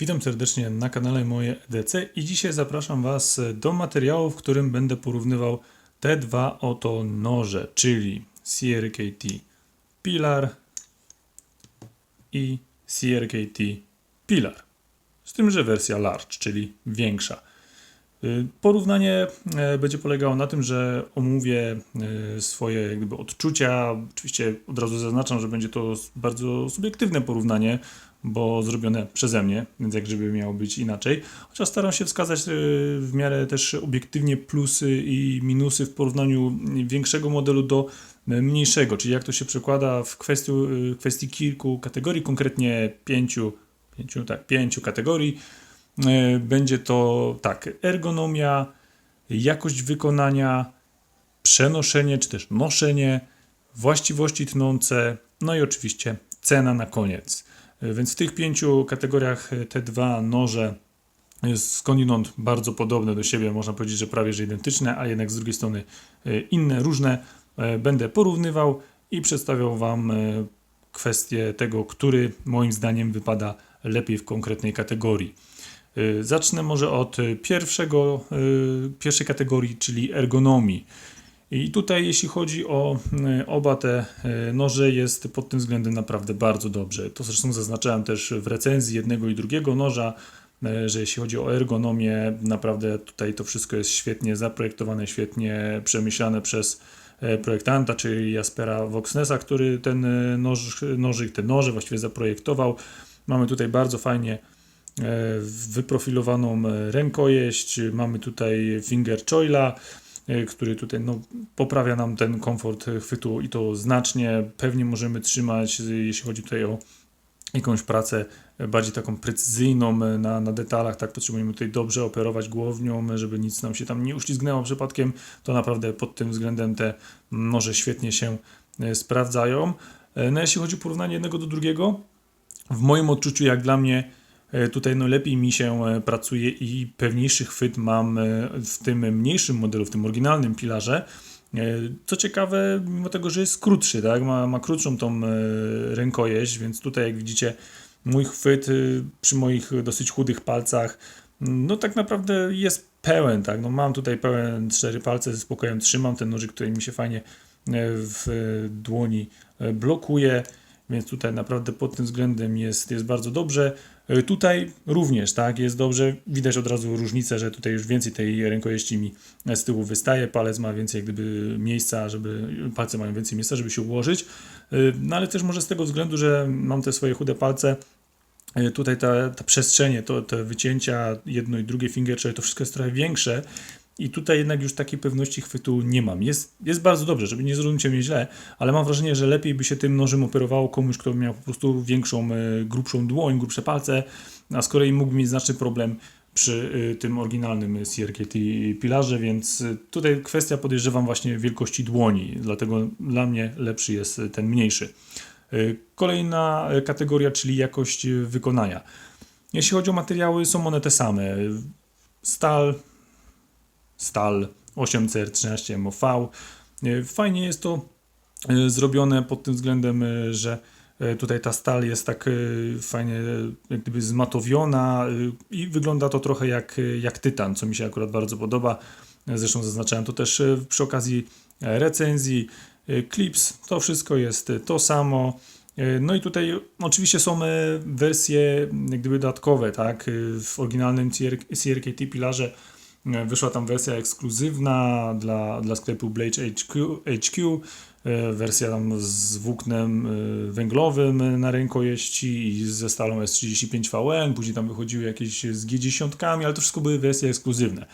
Witam serdecznie na kanale Moje EDC i dzisiaj zapraszam Was do materiału, w którym będę porównywał te dwa oto noże, czyli CRKT Pilar i CRKT Pilar. Z tym, że wersja large, czyli większa. Y, Porównanie e, będzie polegało na tym, że omówię e, swoje jak gdyby odczucia. Oczywiście od razu zaznaczam, że będzie to bardzo subiektywne porównanie, bo zrobione przeze mnie, więc jak żeby miało być inaczej. Chociaż staram się wskazać e, w miarę też obiektywnie plusy i minusy w porównaniu większego modelu do e, mniejszego, czyli jak to się przekłada w kwestii, w kwestii kilku kategorii, konkretnie pięciu, pięciu, tak, pięciu kategorii. E, Będzie to tak, ergonomia, jakość wykonania, przenoszenie czy też noszenie, właściwości tnące, no i oczywiście cena na koniec. E, Więc w tych pięciu kategoriach e, te dwa noże jest skądinąd bardzo podobne do siebie, można powiedzieć, że prawie że identyczne, a jednak z drugiej strony e, inne, różne. E, Będę porównywał i przedstawiał Wam e, kwestię tego, który moim zdaniem wypada lepiej w konkretnej kategorii. Zacznę może od pierwszego, pierwszej kategorii, czyli ergonomii. I tutaj, jeśli chodzi o y, oba te y, noże, jest pod tym względem naprawdę bardzo dobrze. To zresztą zaznaczałem też w recenzji jednego i drugiego noża, y, że jeśli chodzi o ergonomię, naprawdę tutaj to wszystko jest świetnie zaprojektowane, świetnie przemyślane przez e, projektanta, czyli Jaspera Voxnesa, który ten noż, nożyk, te noże właściwie zaprojektował. Mamy tutaj bardzo fajnie e, wyprofilowaną e, rękojeść. Mamy tutaj finger choila, e, który tutaj no, poprawia nam ten komfort chwytu i to znacznie. Pewnie możemy trzymać, e, jeśli chodzi tutaj o jakąś pracę e, bardziej taką precyzyjną e, na, na detalach, tak potrzebujemy tutaj dobrze operować głownią, e, żeby nic nam się tam nie uślizgnęło przypadkiem, to naprawdę pod tym względem te noże świetnie się e, sprawdzają. E, No jeśli chodzi o porównanie jednego do drugiego, w moim odczuciu, jak dla mnie, e, tutaj no lepiej mi się e, pracuje i pewniejszy chwyt mam e, w tym mniejszym modelu, w tym oryginalnym pilarze. E, Co ciekawe, mimo tego, że jest krótszy, tak? ma, ma krótszą tą e, rękojeść, więc tutaj jak widzicie, mój chwyt e, przy moich dosyć chudych palcach, no tak naprawdę jest pełen, tak? No mam tutaj pełen cztery palce, ze spokojem trzymam ten nożyk, który mi się fajnie e, w e, dłoni e, blokuje. Więc tutaj naprawdę pod tym względem jest, jest bardzo dobrze. E, Tutaj również, tak, jest dobrze. Widać od razu różnicę, że tutaj już więcej tej rękojeści mi z tyłu wystaje. Palec ma więcej jak gdyby miejsca, żeby, palce mają więcej miejsca, żeby się ułożyć. E, No ale też może z tego względu, że mam te swoje chude palce, e, tutaj ta, ta przestrzenie, to, te wycięcia, jedno i drugie fingercze, to wszystko jest trochę większe. I tutaj jednak już takiej pewności chwytu nie mam. Jest, jest bardzo dobrze, żeby nie zrozumieć mnie źle, ale mam wrażenie, że lepiej by się tym nożem operowało komuś, kto miał po prostu większą, e, grubszą dłoń, grubsze palce, a z kolei mógł mieć znaczny problem przy e, tym oryginalnym CRKT pilarze, więc e, tutaj kwestia podejrzewam właśnie wielkości dłoni, dlatego dla mnie lepszy jest ten mniejszy. Kolejna kategoria, czyli jakość wykonania. Jeśli chodzi o materiały, są one te same. Stal, stal 8CR13 MOV. E, Fajnie jest to e, zrobione pod tym względem, e, że tutaj ta stal jest tak fajnie jak gdyby zmatowiona i wygląda to trochę jak, jak tytan, co mi się akurat bardzo podoba. Zresztą zaznaczałem to też przy okazji recenzji. Clips, to wszystko jest to samo. No i tutaj oczywiście są wersje jak gdyby dodatkowe, tak? W oryginalnym CR CRKT pilarze e, wyszła tam wersja ekskluzywna dla, dla sklepu Blade HQ, HQ e, wersja tam z włóknem e, węglowym na rękojeści i ze stalą S35VN, później tam wychodziły jakieś z G10, ale to wszystko były wersje ekskluzywne.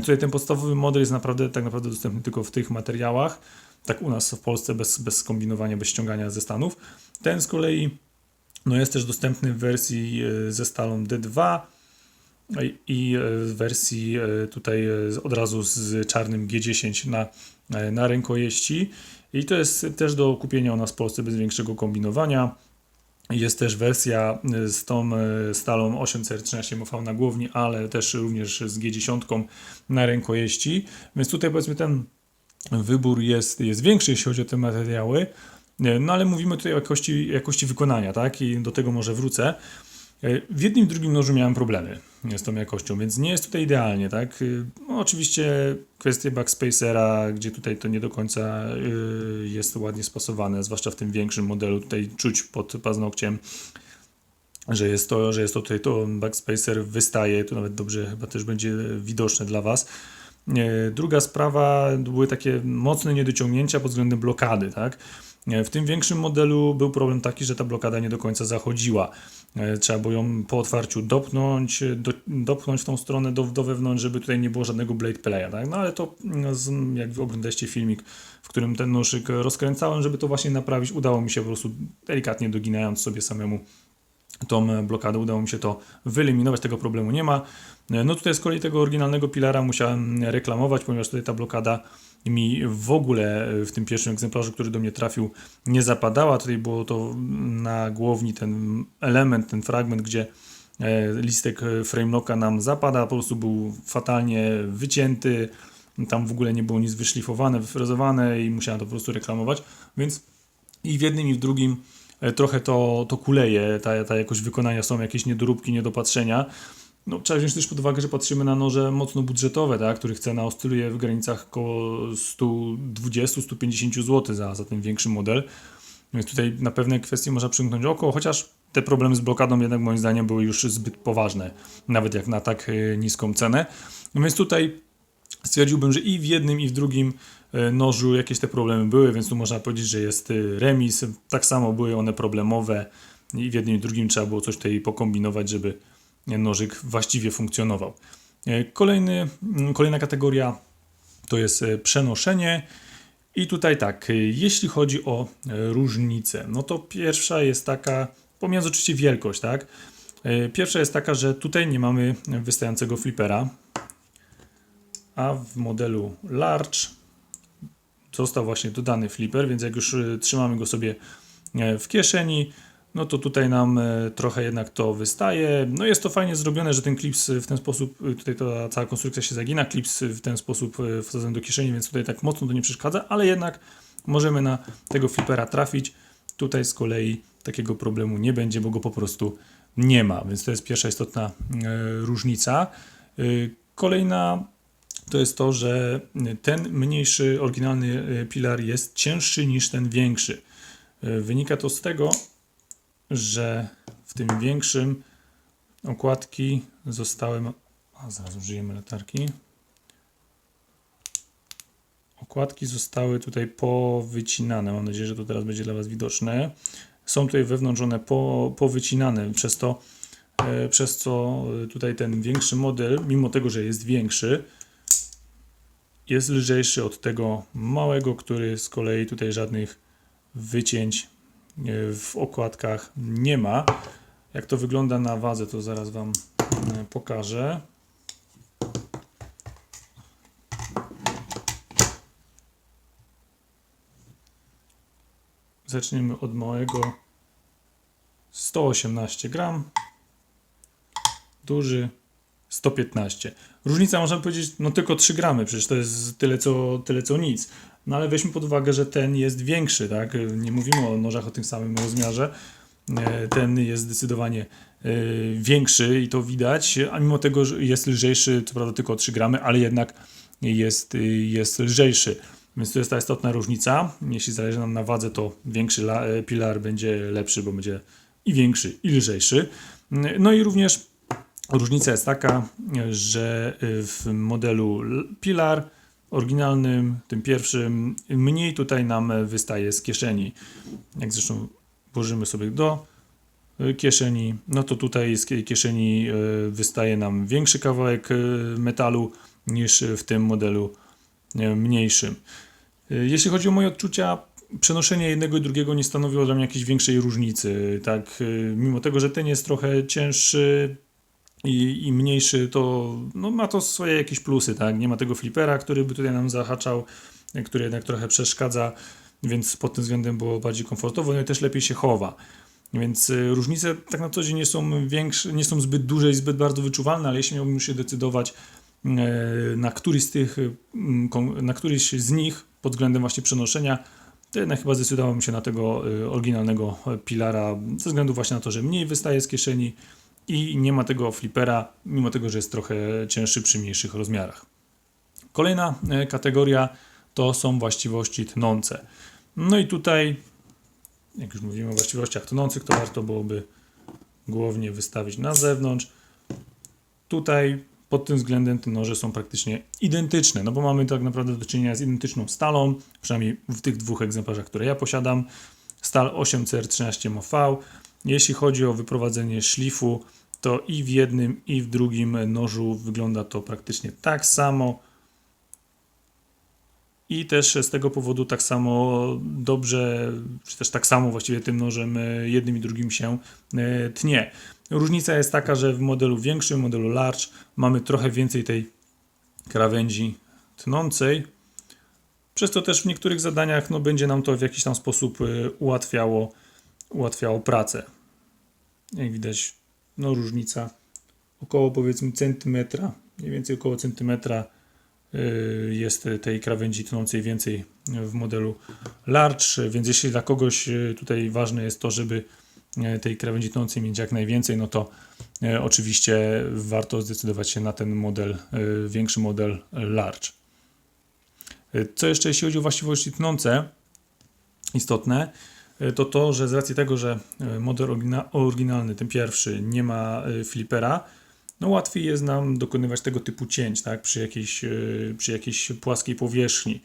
Tutaj ten podstawowy model jest naprawdę tak naprawdę dostępny tylko w tych materiałach, tak u nas w Polsce bez, bez kombinowania, bez ściągania ze Stanów. Ten z kolei no jest też dostępny w wersji e, ze stalą D2 i- e, w wersji e, tutaj e, od razu z czarnym G10 na, na rękojeści. I to jest też do kupienia u nas w Polsce bez większego kombinowania. Jest też wersja z tą stalą 8CR13 MV na głowni, ale też również z G10 na rękojeści. Więc tutaj powiedzmy ten wybór jest, jest większy, jeśli chodzi o te materiały. No ale mówimy tutaj o jakości, jakości wykonania, tak? I do tego może wrócę. E, W jednym i drugim nożu miałem problemy z tą jakością, więc nie jest tutaj idealnie, tak? Y, No, oczywiście kwestie backspacera, gdzie tutaj to nie do końca y, jest ładnie spasowane, zwłaszcza w tym większym modelu, tutaj czuć pod paznokciem, że jest to, że jest to tutaj to backspacer wystaje, to nawet dobrze chyba też będzie widoczne dla Was. E, Druga sprawa były takie mocne niedociągnięcia pod względem blokady, tak? E, W tym większym modelu był problem taki, że ta blokada nie do końca zachodziła. E, Trzeba było ją po otwarciu dopnąć, e, do, dopchnąć w tą stronę do, do wewnątrz, żeby tutaj nie było żadnego blade playa, tak? No ale to mm, z, jak oglądaliście filmik, w którym ten nóżyk rozkręcałem, żeby to właśnie naprawić, udało mi się po prostu delikatnie doginając sobie samemu tą blokadę, udało mi się to wyeliminować, tego problemu nie ma. No tutaj z kolei tego oryginalnego pilara musiałem reklamować, ponieważ tutaj ta blokada mi w ogóle e, w tym pierwszym egzemplarzu, który do mnie trafił, nie zapadała. Tutaj było to na głowni ten element, ten fragment, gdzie e, listek e, framelocka nam zapada, po prostu był fatalnie wycięty, tam w ogóle nie było nic wyszlifowane, wyfrezowane i musiałem to po prostu reklamować, więc i w jednym i w drugim trochę to, to kuleje, ta, ta jakość wykonania, są jakieś niedoróbki, niedopatrzenia. No, trzeba wziąć też pod uwagę, że patrzymy na noże mocno budżetowe, tak, których cena oscyluje w granicach około 120-150 zł za, za ten większy model. Więc tutaj na pewne kwestie można przymknąć oko, chociaż te problemy z blokadą jednak moim zdaniem były już zbyt poważne, nawet jak na tak e, niską cenę. No więc tutaj stwierdziłbym, że i w jednym i w drugim e, nożu jakieś te problemy były, więc tu można powiedzieć, że jest e, remis. Tak samo były one problemowe i w jednym i w drugim trzeba było coś tutaj pokombinować, żeby nożyk właściwie funkcjonował. E, Kolejny, mm, kolejna kategoria to jest e, przenoszenie. I tutaj tak, e, jeśli chodzi o różnice, no to pierwsza jest taka, pomijając oczywiście wielkość, tak? Pierwsza jest taka, że tutaj nie mamy wystającego flipera, a w modelu Large został właśnie dodany flipper, więc jak już trzymamy go sobie w kieszeni, no to tutaj nam e, trochę jednak to wystaje. No jest to fajnie zrobione, że ten klips w ten sposób, e, tutaj ta cała konstrukcja się zagina, klips w ten sposób e, wsadzony do kieszeni, więc tutaj tak mocno to nie przeszkadza, ale jednak możemy na tego flipera trafić. Tutaj z kolei takiego problemu nie będzie, bo go po prostu nie ma, więc to jest pierwsza istotna e, różnica. E, Kolejna to jest to, że ten mniejszy, oryginalny e, pilar jest cięższy niż ten większy. E, Wynika to z tego, że w tym większym okładki zostały. A zaraz użyjemy latarki. Okładki zostały tutaj powycinane. Mam nadzieję, że to teraz będzie dla Was widoczne. Są tutaj wewnątrz one po, powycinane, przez to, e, przez co e, tutaj ten większy model, mimo tego, że jest większy, jest lżejszy od tego małego, który z kolei tutaj żadnych wycięć w okładkach nie ma. Jak to wygląda na wadze, to zaraz Wam e, pokażę. Zaczniemy od małego 118 gram, duży 115. Różnica można powiedzieć, no tylko 3 gramy, przecież to jest tyle co, tyle co nic. No ale weźmy pod uwagę, że ten jest większy, tak? Nie mówimy o nożach o tym samym rozmiarze. E, Ten jest zdecydowanie e, większy i to widać, a mimo tego, jest lżejszy, co prawda tylko o 3 gramy, ale jednak jest, y, jest lżejszy. Więc to jest ta istotna różnica. Jeśli zależy nam na wadze, to większy la- e, pilar będzie lepszy, bo będzie i większy, i lżejszy. No i również różnica jest taka, że y, w modelu Pilar oryginalnym, tym pierwszym, mniej tutaj nam wystaje z kieszeni. Jak zresztą włożymy sobie do y, kieszeni, no to tutaj z kie- kieszeni y, wystaje nam większy kawałek metalu niż w tym modelu mniejszym. Jeśli chodzi o moje odczucia, przenoszenie jednego i drugiego nie stanowiło dla mnie jakiejś większej różnicy. Tak, mimo tego, że ten jest trochę cięższy i, i mniejszy, to no, ma to swoje jakieś plusy, tak? Nie ma tego flipera, który by tutaj nam zahaczał, y, który jednak trochę przeszkadza, więc pod tym względem było bardziej komfortowo, no i też lepiej się chowa. Więc y, różnice tak na co dzień nie są większe, nie są zbyt duże i zbyt bardzo wyczuwalne, ale jeśli miałbym się decydować e, na któryś z tych, y, mm, na któryś z nich pod względem właśnie przenoszenia, to jednak chyba zdecydowałbym się na tego y, oryginalnego e, pilara, ze względu właśnie na to, że mniej wystaje z kieszeni, i nie ma tego flipera, mimo tego, że jest trochę cięższy przy mniejszych rozmiarach. Kolejna e, kategoria to są właściwości tnące. No i tutaj, jak już mówimy o właściwościach tnących, to warto byłoby głownie wystawić na zewnątrz. Tutaj pod tym względem te noże są praktycznie identyczne, no bo mamy tak naprawdę do czynienia z identyczną stalą, przynajmniej w tych dwóch egzemplarzach, które ja posiadam. Stal 8CR13MV. Jeśli chodzi o wyprowadzenie szlifu, to i w jednym, i w drugim nożu wygląda to praktycznie tak samo. I też z tego powodu tak samo dobrze, czy też tak samo właściwie tym nożem e, jednym i drugim się e, tnie. Różnica jest taka, że w modelu większym, modelu large, mamy trochę więcej tej krawędzi tnącej. Przez to też w niektórych zadaniach no, będzie nam to w jakiś tam sposób e, ułatwiało, ułatwiało pracę. Jak widać, no różnica około powiedzmy centymetra, mniej więcej około centymetra y, jest tej krawędzi tnącej więcej w modelu large, więc jeśli dla kogoś y, tutaj ważne jest to, żeby y, tej krawędzi tnącej mieć jak najwięcej, no to oczywiście warto zdecydować się na ten model, większy model large. Co jeszcze jeśli chodzi o właściwości tnące, istotne, to to, że z racji tego, że y, model orygina- oryginalny, ten pierwszy, nie ma y, flipera, no łatwiej jest nam dokonywać tego typu cięć, tak, przy jakiejś, przy jakiejś płaskiej powierzchni.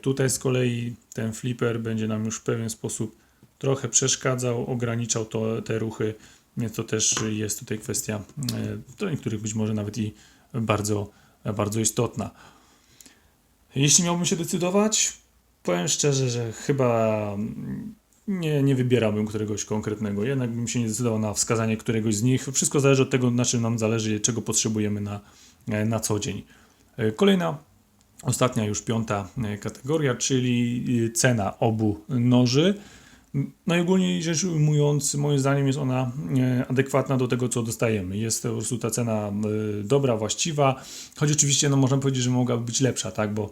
Tutaj z kolei ten flipper będzie nam już w pewien sposób trochę przeszkadzał, ograniczał to, te ruchy, więc to też jest tutaj kwestia dla niektórych być może nawet i bardzo, bardzo istotna. Jeśli miałbym się decydować, powiem szczerze, że chyba nie, nie wybierałbym któregoś konkretnego. Jednak bym się nie zdecydował na wskazanie któregoś z nich. Wszystko zależy od tego, na czym nam zależy, czego potrzebujemy na, e, na co dzień. E, Kolejna, ostatnia już piąta e, kategoria, czyli cena obu noży. No i ogólnie rzecz ujmując, moim zdaniem jest ona adekwatna do tego, co dostajemy. Jest po prostu ta cena dobra, właściwa, choć oczywiście no, można powiedzieć, że mogłaby być lepsza, tak, bo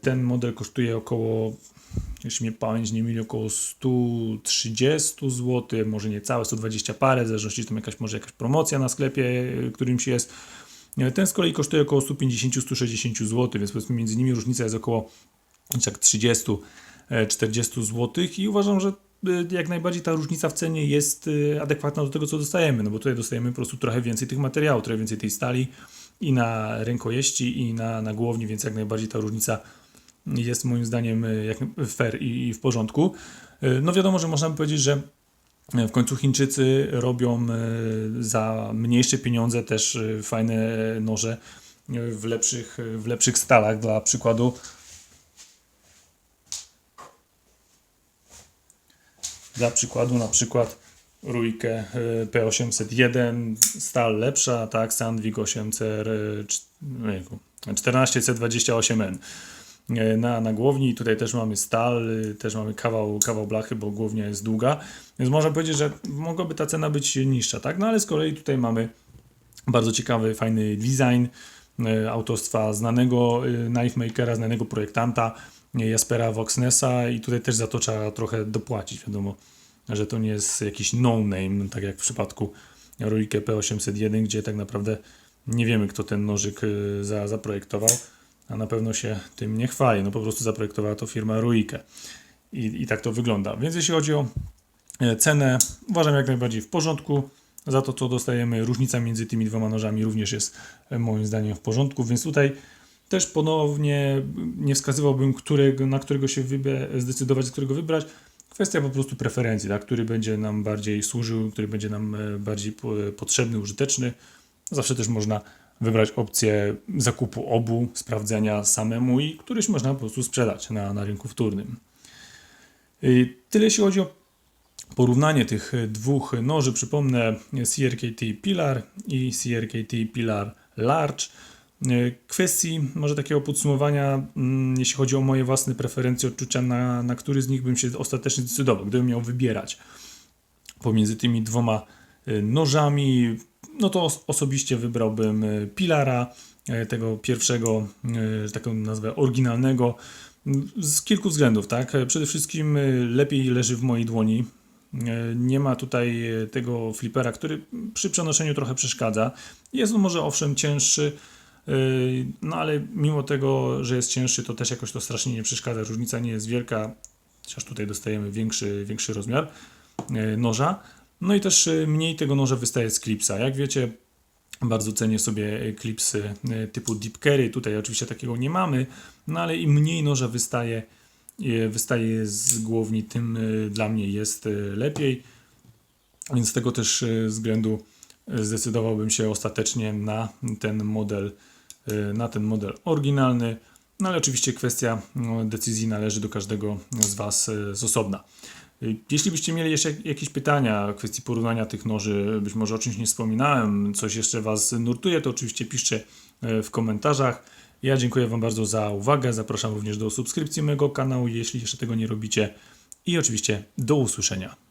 ten model kosztuje około, jeśli mnie pamięć nie myli, około 130 zł, może nie całe, 120 parę, w zależności, tam jakaś, może jakaś promocja na sklepie e, którymś jest. E, Ten z kolei kosztuje około 150-160 zł, więc powiedzmy między nimi różnica jest około tak 30 e, 40 zł i uważam, że jak najbardziej ta różnica w cenie jest adekwatna do tego, co dostajemy, no bo tutaj dostajemy po prostu trochę więcej tych materiałów, trochę więcej tej stali i na rękojeści i na, na głowni, więc jak najbardziej ta różnica jest moim zdaniem e, jak fair i, w porządku. E, No wiadomo, że można by powiedzieć, że w końcu Chińczycy robią e, za mniejsze pieniądze też fajne noże w lepszych, w lepszych stalach. Dla przykładu Dla przykładu na przykład Ruikę e, P801, stal lepsza, tak, Sandvik 8CR e, cz- ojejku, 14C28N na, na głowni. Tutaj też mamy stal, e, też mamy kawał, kawał blachy, bo głownia jest długa. Więc można powiedzieć, że mogłaby ta cena być niższa, tak? No ale z kolei tutaj mamy bardzo ciekawy, fajny design e, autorstwa znanego e, knife makera, znanego projektanta e, Jaspera Voxnessa i tutaj też za to trzeba trochę dopłacić, wiadomo, że to nie jest jakiś no-name, tak jak w przypadku Ruike P801, gdzie tak naprawdę nie wiemy, kto ten nożyk za, zaprojektował, a na pewno się tym nie chwali, no po prostu zaprojektowała to firma Ruike i, i tak to wygląda. Więc jeśli chodzi o e, cenę, uważam jak najbardziej w porządku. Za to, co dostajemy, różnica między tymi dwoma nożami również jest e, moim zdaniem w porządku, więc tutaj też ponownie nie wskazywałbym, którego, na którego się zdecydować, z którego wybrać. Kwestia po prostu preferencji, tak? który będzie nam bardziej służył, który będzie nam e, bardziej po- potrzebny, użyteczny. Zawsze też można wybrać opcję zakupu obu, sprawdzenia samemu i któryś można po prostu sprzedać na, na rynku wtórnym. Y, Tyle jeśli chodzi o porównanie tych dwóch noży, przypomnę CRKT Pilar i CRKT Pilar Large. Kwestii może takiego podsumowania, mm, jeśli chodzi o moje własne preferencje, odczucia, na, na który z nich bym się ostatecznie zdecydował, gdybym miał wybierać pomiędzy tymi dwoma e, nożami, no to os- osobiście wybrałbym e, Pilara, e, tego pierwszego, e, taką nazwę oryginalnego, z kilku względów, tak? Przede wszystkim lepiej leży w mojej dłoni, Nie ma tutaj tego flipera, który przy przenoszeniu trochę przeszkadza. Jest on może owszem cięższy, no ale mimo tego, że jest cięższy, to też jakoś to strasznie nie przeszkadza. Różnica nie jest wielka, chociaż tutaj dostajemy większy, większy rozmiar noża. No i też e, mniej tego noża wystaje z klipsa. Jak wiecie, bardzo cenię sobie klipsy e, typu Deep Carry. Tutaj oczywiście takiego nie mamy, no ale im mniej noża wystaje, wystaje z głowni, tym dla mnie jest lepiej. Więc z tego też względu zdecydowałbym się ostatecznie na ten model, na ten model oryginalny. No ale oczywiście kwestia no, decyzji należy do każdego z Was z osobna. Jeśli byście mieli jeszcze jakieś pytania w kwestii porównania tych noży, być może o czymś nie wspominałem, coś jeszcze Was nurtuje, to oczywiście piszcie e, w komentarzach. Ja dziękuję Wam bardzo za uwagę. Zapraszam również do subskrypcji mojego kanału, jeśli jeszcze tego nie robicie. I oczywiście do usłyszenia.